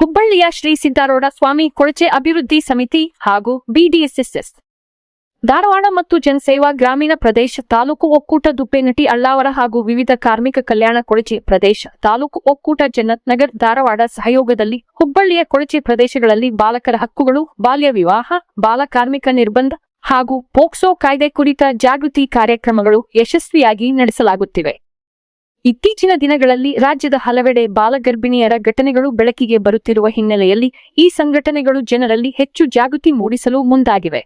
ಹುಬ್ಬಳ್ಳಿಯ ಶ್ರೀ ಸಿದ್ದಾರೂಢ ಸ್ವಾಮಿ ಕೊಳಚೆ ಅಭಿವೃದ್ಧಿ ಸಮಿತಿ ಹಾಗೂ ಬಿಡಿಎಸ್ಎಸ್ಎಸ್. ಧಾರವಾಡ ಮತ್ತು ಜನಸೇವಾ ಗ್ರಾಮೀಣ ಪ್ರದೇಶ ತಾಲೂಕು ಒಕ್ಕೂಟ ದುಪ್ಪೇನಟಿ ಅಳ್ಳಾವರ ಹಾಗೂ ವಿವಿಧ ಕಾರ್ಮಿಕ ಕಲ್ಯಾಣ ಕೊಳಚೆ ಪ್ರದೇಶ ತಾಲೂಕು ಒಕ್ಕೂಟ ಜನ್ನತ್ ನಗರ್ ಧಾರವಾಡ ಸಹಯೋಗದಲ್ಲಿ ಹುಬ್ಬಳ್ಳಿಯ ಕೊಳಚೆ ಪ್ರದೇಶಗಳಲ್ಲಿ ಬಾಲಕರ ಹಕ್ಕುಗಳು, ಬಾಲ್ಯ ವಿವಾಹ, ಬಾಲ ಕಾರ್ಮಿಕ ನಿರ್ಬಂಧ ಹಾಗೂ ಪೋಕ್ಸೋ ಕಾಯ್ದೆ ಕುರಿತ ಜಾಗೃತಿ ಕಾರ್ಯಕ್ರಮಗಳು ಯಶಸ್ವಿಯಾಗಿ ನಡೆಸಲಾಗುತ್ತಿವೆ. ಇತ್ತೀಚಿನ ದಿನಗಳಲ್ಲಿ ರಾಜ್ಯದ ಹಲವೆಡೆ ಬಾಲಗರ್ಭಿಣಿಯರ ಘಟನೆಗಳು ಬೆಳಕಿಗೆ ಬರುತ್ತಿರುವ ಹಿನ್ನೆಲೆಯಲ್ಲಿ ಈ ಸಂಘಟನೆಗಳು ಜನರಲ್ಲಿ ಹೆಚ್ಚು ಜಾಗೃತಿ ಮೂಡಿಸಲು ಮುಂದಾಗಿವೆ.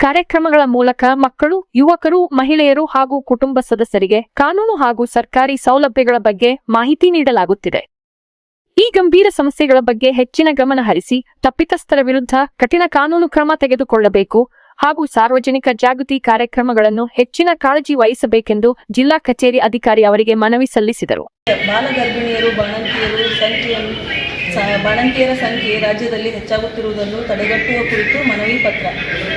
ಕಾರ್ಯಕ್ರಮಗಳ ಮೂಲಕ ಮಕ್ಕಳು, ಯುವಕರು, ಮಹಿಳೆಯರು ಹಾಗೂ ಕುಟುಂಬ ಸದಸ್ಯರಿಗೆ ಕಾನೂನು ಹಾಗೂ ಸರ್ಕಾರಿ ಸೌಲಭ್ಯಗಳ ಬಗ್ಗೆ ಮಾಹಿತಿ ನೀಡಲಾಗುತ್ತಿದೆ. ಈ ಗಂಭೀರ ಸಮಸ್ಯೆಗಳ ಬಗ್ಗೆ ಹೆಚ್ಚಿನ ಗಮನ ಹರಿಸಿ ತಪ್ಪಿತಸ್ಥರ ವಿರುದ್ಧ ಕಠಿಣ ಕಾನೂನು ಕ್ರಮ ತೆಗೆದುಕೊಳ್ಳಬೇಕು. ಹಾಗೂ ಸಾರ್ವಜನಿಕ ಜಾಗೃತಿ ಕಾರ್ಯಕ್ರಮಗಳನ್ನು ಹೆಚ್ಚಿನ ಕಾಳಜಿ ವಹಿಸಬೇಕೆಂದು ಜಿಲ್ಲಾ ಕಚೇರಿ ಅಧಿಕಾರಿ ಅವರಿಗೆ ಮನವಿ ಸಲ್ಲಿಸಿದರು. ಬಾಲಗರ್ಭಿಣಿಯರು, ಬಾಣಂತಿಯರು ಬಾಣಂತಿಯರ ಸಂಖ್ಯೆ ರಾಜ್ಯದಲ್ಲಿ ಹೆಚ್ಚಾಗುತ್ತಿರುವುದನ್ನು ತಡೆಗಟ್ಟುವ ಕುರಿತು ಮನವಿ ಪತ್ರ.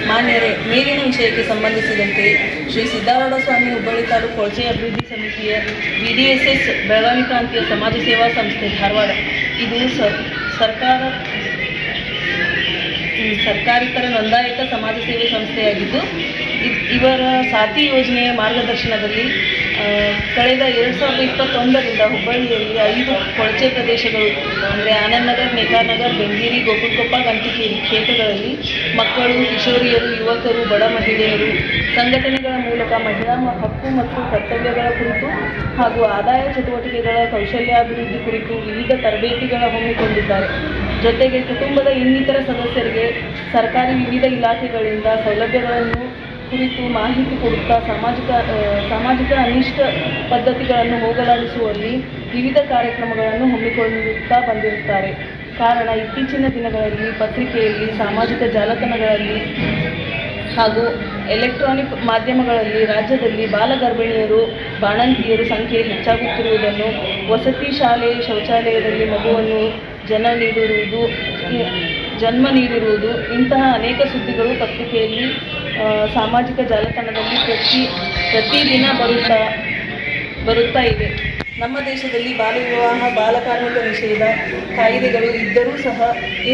ಮಾನ್ಯರೇ, ಮೇಲಿನ ವಿಷಯಕ್ಕೆ ಸಂಬಂಧಿಸಿದಂತೆ ಶ್ರೀ ಸಿದ್ದಾರೂಢ ಸ್ವಾಮಿ ಹುಬ್ಬಳ್ಳಿ ತಾಲೂಕು ಕೊಳಚೆ ಅಭಿವೃದ್ಧಿ ಸಮಿತಿಯ B D S S Belagavi ಪ್ರಾಂತೀಯ ಸಮಾಜ ಸೇವಾ ಸಂಸ್ಥೆ ಧಾರವಾಡ. ಇದು ಸರ್ಕಾರ ಸರ್ಕಾರೇತರ ನೋಂದಾಯಿತ ಸಮಾಜ ಸೇವೆ ಸಂಸ್ಥೆಯಾಗಿದ್ದು ಇವರ ಸಾಥಿ ಯೋಜನೆಯ ಮಾರ್ಗದರ್ಶನದಲ್ಲಿ ಕಳೆದ ಎರಡು ಸಾವಿರದ ಇಪ್ಪತ್ತೊಂದರಿಂದ ಹುಬ್ಬಳ್ಳಿಯಲ್ಲಿ ಐದು ಕೊಳಚೆ ಪ್ರದೇಶಗಳು, ಅಂದರೆ ಆನಂದನಗರ್ ಮೇಘಾನಗರ್ ಬೆಂಗೇರಿ, ಗೋಕುಲ್ಕೊಪ್ಪ, ಗಂಟಿಕೇರಿ ಕ್ಷೇತ್ರಗಳಲ್ಲಿ ಮಕ್ಕಳು, ಕಿಶೋರಿಯರು, ಯುವಕರು, ಬಡ ಮಹಿಳೆಯರು, ಸಂಘಟನೆಗಳ ಮೂಲಕ ಮಹಿಳಾ ಹಕ್ಕು ಮತ್ತು ಕರ್ತವ್ಯಗಳ ಕುರಿತು ಹಾಗೂ ಆದಾಯ ಚಟುವಟಿಕೆಗಳ ಕೌಶಲ್ಯಾಭಿವೃದ್ಧಿ ಕುರಿತು ವಿವಿಧ ತರಬೇತಿಗಳ ಹಮ್ಮಿಕೊಂಡಿದ್ದಾರೆ. ಜೊತೆಗೆ ಕುಟುಂಬದ ಇನ್ನಿತರ ಸದಸ್ಯರಿಗೆ ಸರ್ಕಾರಿ ವಿವಿಧ ಇಲಾಖೆಗಳಿಂದ ಸೌಲಭ್ಯಗಳನ್ನು ಕುರಿತು ಮಾಹಿತಿ ಕೊಡುತ್ತಾ ಸಾಮಾಜಿಕ ಸಾಮಾಜಿಕ ಅನಿಷ್ಟ ಪದ್ಧತಿಗಳನ್ನು ಹೋಗಲಾಡಿಸುವಲ್ಲಿ ವಿವಿಧ ಕಾರ್ಯಕ್ರಮಗಳನ್ನು ಹಮ್ಮಿಕೊಳ್ಳುತ್ತಾ ಬಂದಿರುತ್ತಾರೆ. ಕಾರಣ, ಇತ್ತೀಚಿನ ದಿನಗಳಲ್ಲಿ ಪತ್ರಿಕೆಯಲ್ಲಿ, ಸಾಮಾಜಿಕ ಜಾಲತಾಣಗಳಲ್ಲಿ ಹಾಗೂ ಎಲೆಕ್ಟ್ರಾನಿಕ್ ಮಾಧ್ಯಮಗಳಲ್ಲಿ ರಾಜ್ಯದಲ್ಲಿ ಬಾಲಗರ್ಭಿಣಿಯರು ಬಾಣಂತಿಯರು ಸಂಖ್ಯೆ ಹೆಚ್ಚಾಗುತ್ತಿರುವುದನ್ನು ವಸತಿ ಶಾಲೆ, ಶೌಚಾಲಯದಲ್ಲಿ ಮಗುವನ್ನು ಜನ ನೀಡಿರುವುದು ಜನ್ಮ ನೀಡಿರುವುದು ಇಂತಹ ಅನೇಕ ಸುದ್ದಿಗಳು ಪತ್ರಿಕೆಯಲ್ಲಿ ಸಾಮಾಜಿಕ ಜಾಲತಾಣದಲ್ಲಿ ಪ್ರತಿ ಪ್ರತಿದಿನ ಬರುತ್ತಾ ಬರುತ್ತಾ ಇದೆ ನಮ್ಮ ದೇಶದಲ್ಲಿ ಬಾಲ್ಯ ವಿವಾಹ ಬಾಲಕಾರ್ಮಿಕ ನಿಷೇಧ ಕಾಯಿದೆಗಳು ಇದ್ದರೂ ಸಹ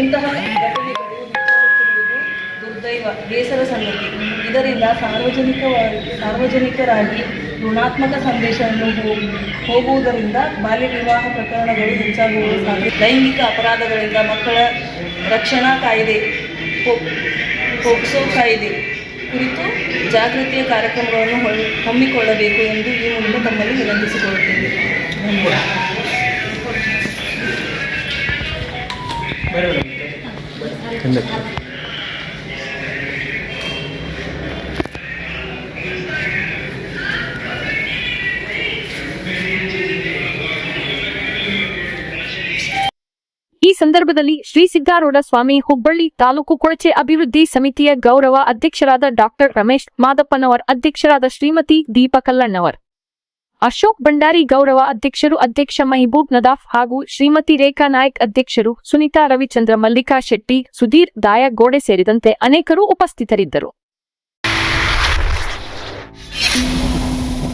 ಇಂತಹ ಘಟನೆಗಳು ದುರ್ದೈವ, ಬೇಸರ ಸಂಗತಿ. ಇದರಿಂದ ಸಾರ್ವಜನಿಕವಾಗಿ, ಸಾರ್ವಜನಿಕರಾಗಿ ಋಣಾತ್ಮಕ ಸಂದೇಶವನ್ನು ಹೋಗುವುದರಿಂದ ಬಾಲ್ಯ ವಿವಾಹ ಪ್ರಕರಣಗಳು ಹೆಚ್ಚಾಗುವ ಸಾಧ್ಯ. ಲೈಂಗಿಕ ಅಪರಾಧಗಳಿಂದ ಮಕ್ಕಳ ರಕ್ಷಣಾ ಕಾಯ್ದೆ ಪೋಕ್ಸೋ ಕಾಯ್ದೆ ಕುರಿತು ಜಾಗೃತಿಯ ಕಾರ್ಯಕ್ರಮಗಳನ್ನು ಹಮ್ಮಿಕೊಳ್ಳಬೇಕು ಎಂದು ಈ ಮೂಲಕ ತಮ್ಮಲ್ಲಿ ವಿನಂತಿಸಿಕೊಳ್ಳುತ್ತೇವೆ ಧನ್ಯವಾದ. ಸಂದರ್ಭದಲ್ಲಿ ಶ್ರೀ ಸಿದ್ದಾರೂಢ ಸ್ವಾಮಿ ಹುಬ್ಬಳ್ಳಿ ತಾಲೂಕು ಕೊಳಚೆ ಅಭಿವೃದ್ಧಿ ಸಮಿತಿಯ ಗೌರವ ಅಧ್ಯಕ್ಷರಾದ ಡಾಕ್ಟರ್ ರಮೇಶ್ ಮಾದಪ್ಪನವರ್, ಅಧ್ಯಕ್ಷರಾದ ಶ್ರೀಮತಿ ದೀಪಾ ಕಲ್ಲಣ್ಣವರ್. ಅಶೋಕ್ ಭಂಡಾರಿ ಗೌರವ ಅಧ್ಯಕ್ಷರು ಅಧ್ಯಕ್ಷ ಮಹಿಬೂಬ್ ನದಾಫ್ ಹಾಗೂ ಶ್ರೀಮತಿ ರೇಖಾ ನಾಯಕ್ ಅಧ್ಯಕ್ಷರು ಸುನೀತಾ ರವಿಚಂದ್ರ ಮಲ್ಲಿಕಾ ಶೆಟ್ಟಿ, ಸುಧೀರ್ ದಾಯಗೋಡೆ ಸೇರಿದಂತೆ ಅನೇಕರು ಉಪಸ್ಥಿತರಿದ್ದರು.